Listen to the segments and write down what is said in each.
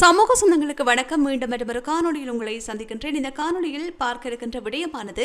சமூக சொந்தங்களுக்கு வணக்கம். மீண்டும் மற்றும் ஒரு காணொலியில் உங்களை சந்திக்கின்றேன். இந்த காணொலியில் பார்க்க இருக்கின்ற விடயமானது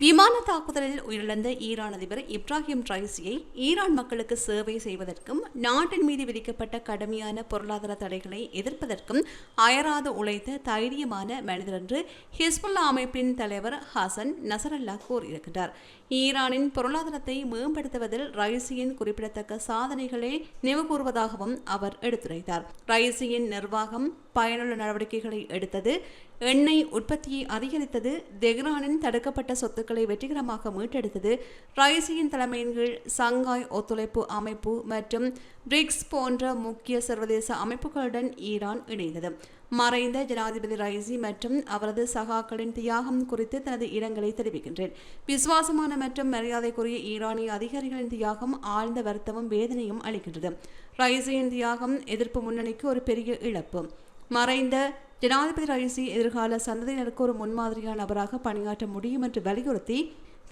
விமான தாக்குதலில் உயிரிழந்த ஈரான் அதிபர் இப்ராஹிம் ரைசியை ஈரான் மக்களுக்கு சேவை செய்வதற்கும் நாட்டின் மீது விதிக்கப்பட்ட கடுமையான பொருளாதார தடைகளை எதிர்ப்பதற்கும் அயராது உழைத்த தைரியமான மனிதர் என்று ஹிஸ்புல்லா அமைப்பின் தலைவர் ஹசன் நசரல்லா கூறியிருக்கிறார் ஈரானின் பொருளாதாரத்தை மேம்படுத்துவதில் ரைசியின் குறிப்பிடத்தக்க சாதனைகளை நினைவுகூர்வதாகவும் அவர் எடுத்துரைத்தார். ரைசியின் நிர்வாகம் பயனுள்ள நடவடிக்கைகளை எடுத்தது. எண்ணெய் உற்பத்தியை அதிகரித்தது. தெஹ்ரானின் தடுக்கப்பட்ட சொத்துக்களை வெற்றிகரமாக மீட்டெடுத்தது. ரைசியின் தலைமையின் கீழ் சங்காய் ஒத்துழைப்பு அமைப்பு மற்றும் பிரிக்ஸ் போன்ற முக்கிய சர்வதேச அமைப்புகளுடன் ஈரான் இணைந்தது. மறைந்த ஜனாதிபதி ரைசி மற்றும் அவரது சகாக்களின் தியாகம் குறித்து தனது இரங்கலை தெரிவிக்கின்றேன். விசுவாசமான மற்றும் மரியாதைக்குரிய ஈரானிய அதிகாரிகளின் தியாகம் ஆழ்ந்த வருத்தமும் வேதனையும் அளிக்கின்றது. ரைசியின் தியாகம் எதிர்ப்பு முன்னணிக்கு ஒரு பெரிய இழப்பு. மறைந்த ஜனாதிபதி ரைசி எதிர்கால சந்ததியினருக்கு ஒரு முன்மாதிரியான நபராக பணியாற்ற முடியும் என்று வலியுறுத்தி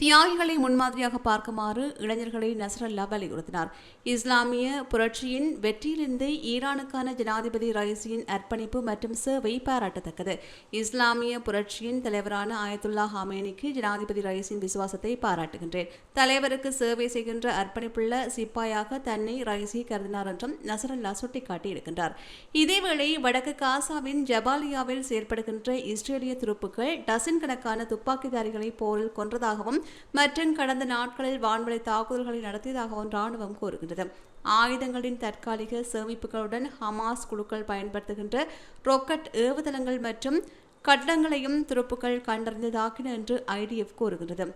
தியாகிகளை முன்மாதிரியாக பார்க்குமாறு இளைஞர்களை நசரல்லா வலியுறுத்தினார். இஸ்லாமிய புரட்சியின் வெற்றியிலிருந்து ஈரானுக்கான ஜனாதிபதி ரைசியின் அர்ப்பணிப்பு மற்றும் சேவை பாராட்டத்தக்கது. இஸ்லாமிய புரட்சியின் தலைவரான ஆயத்துல்லா ஹாமேனிக்கு ஜனாதிபதி ரைசின் விசுவாசத்தை பாராட்டுகின்றேன். தலைவருக்கு சேவை செய்கின்ற அர்ப்பணிப்புள்ள சிப்பாயாக தன்னை ரைசி கருதினார் என்றும் நசரல்லா சுட்டிக்காட்டியிருக்கின்றார். இதேவேளை வடக்கு காசாவின் ஜபாலியாவில் செயற்படுகின்ற இஸ்ரேலிய துருப்புக்கள் டசன் கணக்கான துப்பாக்கிதாரிகளை போரில் கொன்றதாகவும் மற்றும் கடந்த நாட்களில் வான்வழி தாக்குதல்களை நடத்தியதாகவும் ராணுவம் கூறுகின்றது. ஆயுதங்களின் தற்காலிக சேமிப்புகளுடன் ஹமாஸ் குழுக்கள் பயன்படுத்துகின்ற ரொக்கெட் ஏவுதளங்கள் மற்றும் கட்டடங்களையும் துருப்புக்கள் கண்டறிந்து தாக்கின என்று ஐடிஎஃப் கூறுகிறது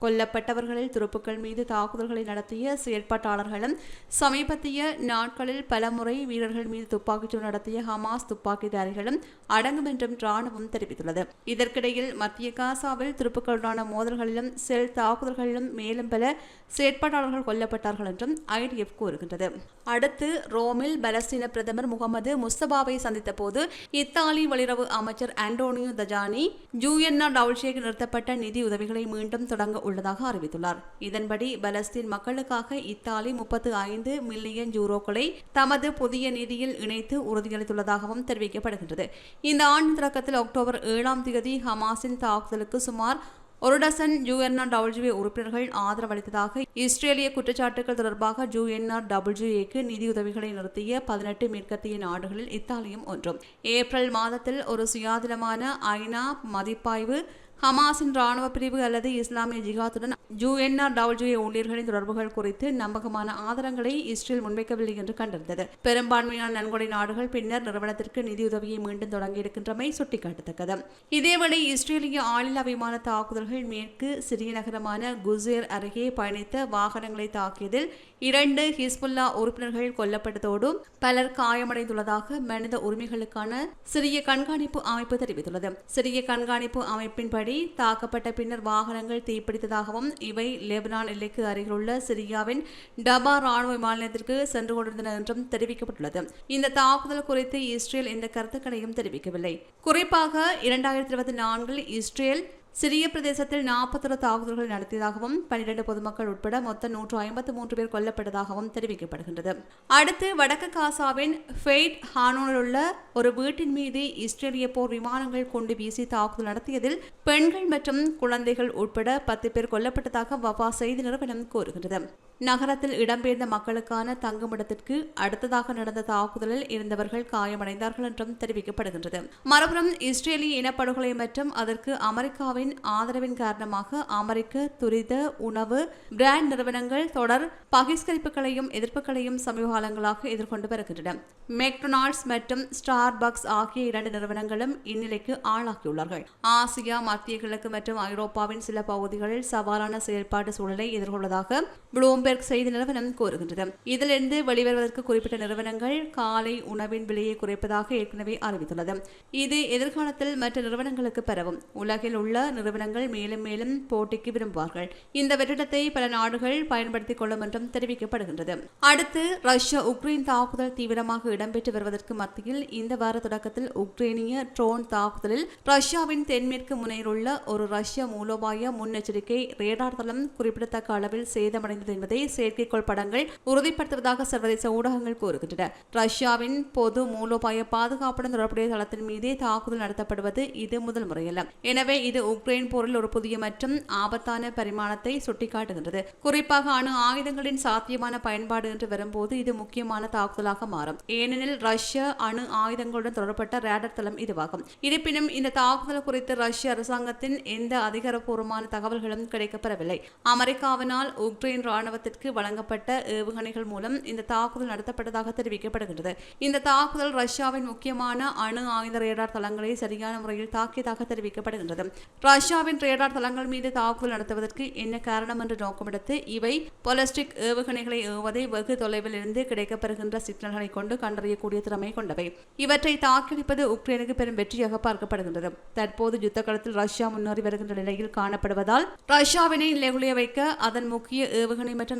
கொல்லப்பட்டவர்களில் துருப்புக்கள் மீது தாக்குதல்களை நடத்திய செயற்பாட்டாளர்களும் சமீபத்திய நாட்களில் பலமுறை வீரர்கள் மீது துப்பாக்கிச்சூடு நடத்திய ஹமாஸ் துப்பாக்கிதாரிகளும் அடங்கும் என்றும் ராணுவம் தெரிவித்துள்ளது. இதற்கிடையில் மத்திய காசாவில் துருப்புக்களுடனான மோதல்களிலும் செல் தாக்குதல்களிலும் மேலும் பல செயற்பாட்டாளர்கள் கொல்லப்பட்டார்கள் என்றும் ஐடிஎஃப் கூறுகின்றது. அடுத்து ரோமில் பலஸ்தீன பிரதமர் முகமது முஸ்தபாவை சந்தித்த போது இத்தாலி வெளியுறவு அமைச்சர் ஆண்டோனியோ தஜானி ஜூஎன்ஆ டவுல்ஷேக் நிறுத்தப்பட்ட நிதி உதவிகளை மீண்டும் தொடங்க உள்ளதாக அறிவித்துள்ளார். இதன்படி பலஸ்தீன் மக்களுக்காக இத்தாலி முப்பத்து ஐந்து மில்லியன் யூரோக்களை தமது புதிய நிதியில் இணைத்து உறுதியளித்துள்ளதாகவும் தெரிவிக்கப்படுகின்றது. இந்த ஆண்டு தொடக்கத்தில் அக்டோபர் ஏழாம் தேதி ஹமாஸின் தாக்குதலுக்கு சுமார் ஒரு டசன் யூஎன்ஆர் டபிள்யூஏ உறுப்பினர்கள் ஆதரவளித்ததாக இஸ்ரேலிய குற்றச்சாட்டுகள் தொடர்பாக யூஎன்ஆர் டபிள்யூஏக்கு நிதியுதவிகளை நிறுத்திய பதினெட்டு மேற்கத்திய நாடுகளில் இத்தாலியும் ஒன்றும். ஏப்ரல் மாதத்தில் ஒரு சுயாதீனமான ஐநா மதிப்பாய்வு ஹமாஸின் ராணுவ பிரிவு அல்லது இஸ்லாமிய ஜிகாத்துடன் யூஎன்ஆர் டபிள்யூஏ ஊழியர்களின் தொடர்புகள் குறித்து நம்பகமான ஆதாரங்களை இஸ்ரேல் முன்வைக்கவில்லை என்று கண்டறிந்தது. பெரும்பான்மையான நன்கொடை நாடுகள் பின்னர் நிறுவனத்திற்கு நிதியுதவியை மீண்டும் தொடங்கியிருக்கின்றமை சுட்டிக்காட்டத்தக்கது. இதேவேளை இஸ்ரேலிய ஆளில்லா விமான தாக்குதல்கள் மேற்கு சிறிய நகரமான குசேர் அருகே பயணித்த வாகனங்களை தாக்கியதில் இரண்டு ஹிஸ்புல்லா உறுப்பினர்கள் கொல்லப்பட்டதோடு பலர் காயமடைந்துள்ளதாக மனித உரிமைகளுக்கான சிறிய கண்காணிப்பு அமைப்பு தெரிவித்துள்ளது. சிறிய கண்காணிப்பு அமைப்பின்படி படி தாக்கப்பட்ட பின்னர் வாகனங்கள் தீப்பிடித்ததாகவும் இவை லெபனான் எல்லைக்கு அருகிலுள்ள சிரியாவின் டபா ராணுவ விமானத்திற்கு சென்று கொண்டிருந்தன என்றும் தெரிவிக்கப்பட்டுள்ளது. இந்த தாக்குதல் குறித்து இஸ்ரேல் எந்த கருத்துக்களையும் தெரிவிக்கவில்லை. குறிப்பாக இரண்டாயிரத்தி இருபத்தி நான்கில் இஸ்ரேல் சிறிய பிரதேசத்தில் நாற்பத்தொரு தாக்குதல்கள் நடத்தியதாகவும் பனிரெண்டு பொதுமக்கள் உட்பட மொத்தம் நூற்று ஐம்பத்து மூன்று பேர் கொல்லப்பட்டதாகவும் தெரிவிக்கப்படுகின்றது. அடுத்து வடக்கு காசாவின் ஃபெய்ட் ஹானோனில் உள்ள ஒரு வீட்டின் மீது இஸ்ரேலிய போர் விமானங்கள் கொண்டு வீசி தாக்குதல் நடத்தியதில் பெண்கள் மற்றும் குழந்தைகள் உட்பட பத்து பேர் கொல்லப்பட்டதாக வபா செய்தி நிறுவனம் கூறுகிறது நகரத்தில் இடம்பெயர்ந்த மக்களுக்கான தங்குமிடத்திற்கு அடுத்ததாக நடந்த தாக்குதலில் இருந்தவர்கள் காயமடைந்தார்கள் என்றும் தெரிவிக்கப்படுகின்றது. மறுபுறம் இஸ்ரேலிய இனப்படுகொலை மற்றும் அதற்கு அமெரிக்காவின் ஆதரவின் காரணமாக அமெரிக்க துரித உணவு பிராண்ட் நிறுவனங்கள் தொடர் பகிஷ்கரிப்புகளையும் எதிர்ப்புகளையும் சமீப காலங்களாக எதிர்கொண்டு வருகின்றன. மெக்டொனால்ட்ஸ் மற்றும் ஸ்டார் பக்ஸ் ஆகிய இரண்டு நிறுவனங்களும் இந்நிலைக்கு ஆளாகியுள்ளார்கள். ஆசியா மத்திய கிழக்கு மற்றும் ஐரோப்பாவின் சில பகுதிகளில் சவாலான செயல்பாட்டு சூழலை எதிர்கொள்வதாக ப்ளூம்பெர்க் செய்தி நிறுவனம் கூறுகின்றது. இதிலிருந்து வெளிவருவதற்கு குறிப்பிட்ட நிறுவனங்கள் காலை உணவின் விலையை குறைப்பதாக ஏற்கனவே அறிவித்துள்ளது. இது எதிர்காலத்தில் மற்ற நிறுவனங்களுக்கு பரவும் உலகில் உள்ள நிறுவனங்கள் மேலும் மேலும் போட்டிக்கு விரும்புவார்கள். இந்த வெற்றிடத்தை பல நாடுகள் பயன்படுத்திக் கொள்ளும் என்றும் தெரிவிக்கப்படுகின்றது. அடுத்து ரஷ்யா உக்ரைன் தாக்குதல் தீவிரமாக இடம்பெற்று வருவதற்கு மத்தியில் இந்த வார தொடக்கத்தில் உக்ரைனிய ட்ரோன் தாக்குதலில் ரஷ்யாவின் தென்மேற்கு முனையில் உள்ள ஒரு ரஷ்ய மூலோபாய முன்னெச்சரிக்கை ரேடார் தளம் குறிப்பிடத்தக்க அளவில் சேதமடைந்தது என்பதை செயற்கைக்கோள் படங்கள் உறுதிப்படுத்துவதாக சர்வதேச ஊடகங்கள் கூறுகின்றன. ரஷ்யாவின் பொது மூலோபாய பாதுகாப்புடன் தொடர்புடைய தளத்தின் மீதே தாக்குதல் நடத்தப்படுவது இது முதல் முறையல்ல. எனவே இது உக்ரைன் போரில் ஒரு புதிய மற்றும் ஆபத்தான பரிமாணத்தை சுட்டிக்காட்டுகின்றது. குறிப்பாக அணு ஆயுதங்களின் சாத்தியமான பயன்பாடு என்று வரும்போது இது முக்கியமான தாக்குதலாக மாறும். ஏனெனில் ரஷ்ய அணு ஆயுதங்களுடன் தொடர்பட்ட ரேடர் தளம் இதுவாகும். இருப்பினும் இந்த தாக்குதல் குறித்து ரஷ்ய அரசாங்கத்தின் எந்த அதிகாரப்பூர்வமான தகவல்களும் கிடைக்கப்பெறவில்லை. அமெரிக்காவினால் உக்ரைன் ராணுவத்திற்கு வழங்கப்பட்ட ஏவுகணைகள் மூலம் இந்த தாக்குதல் நடத்தப்பட்டதாக தெரிவிக்கப்படுகின்றது. இந்த தாக்குதல் ரஷ்யாவின் முக்கியமான அணு ஆயுத ரேடார் தளங்களை சரியான முறையில் தாக்கியதாக தெரிவிக்கப்படுகின்றது. ரஷ்யாவின் ரேடார் தளங்கள் மீது தாக்குதல் நடத்துவதற்கு என்ன காரணம் என்று நோக்கமெடுத்து இவை பொலஸ்டிக் ஏவுகணைகளை ஏவுவதை வெகு தொலைவில் இருந்து கிடைக்கப்பெறுகின்ற சிக்னல்களை கொண்டு கண்டறியக்கூடிய திறமை கொண்டவை. இவற்றை தாக்கியடிப்பது உக்ரைனுக்கு பெரும் வெற்றியாக பார்க்கப்படுகின்றது. தற்போது யுத்த களத்தில் ரஷ்யா முன்னேறி வருகின்ற நிலையில் காணப்படுவதால் ரஷ்யாவினை நிலைகுலைய வைக்க அதன் முக்கிய ஏவுகணை மற்றும்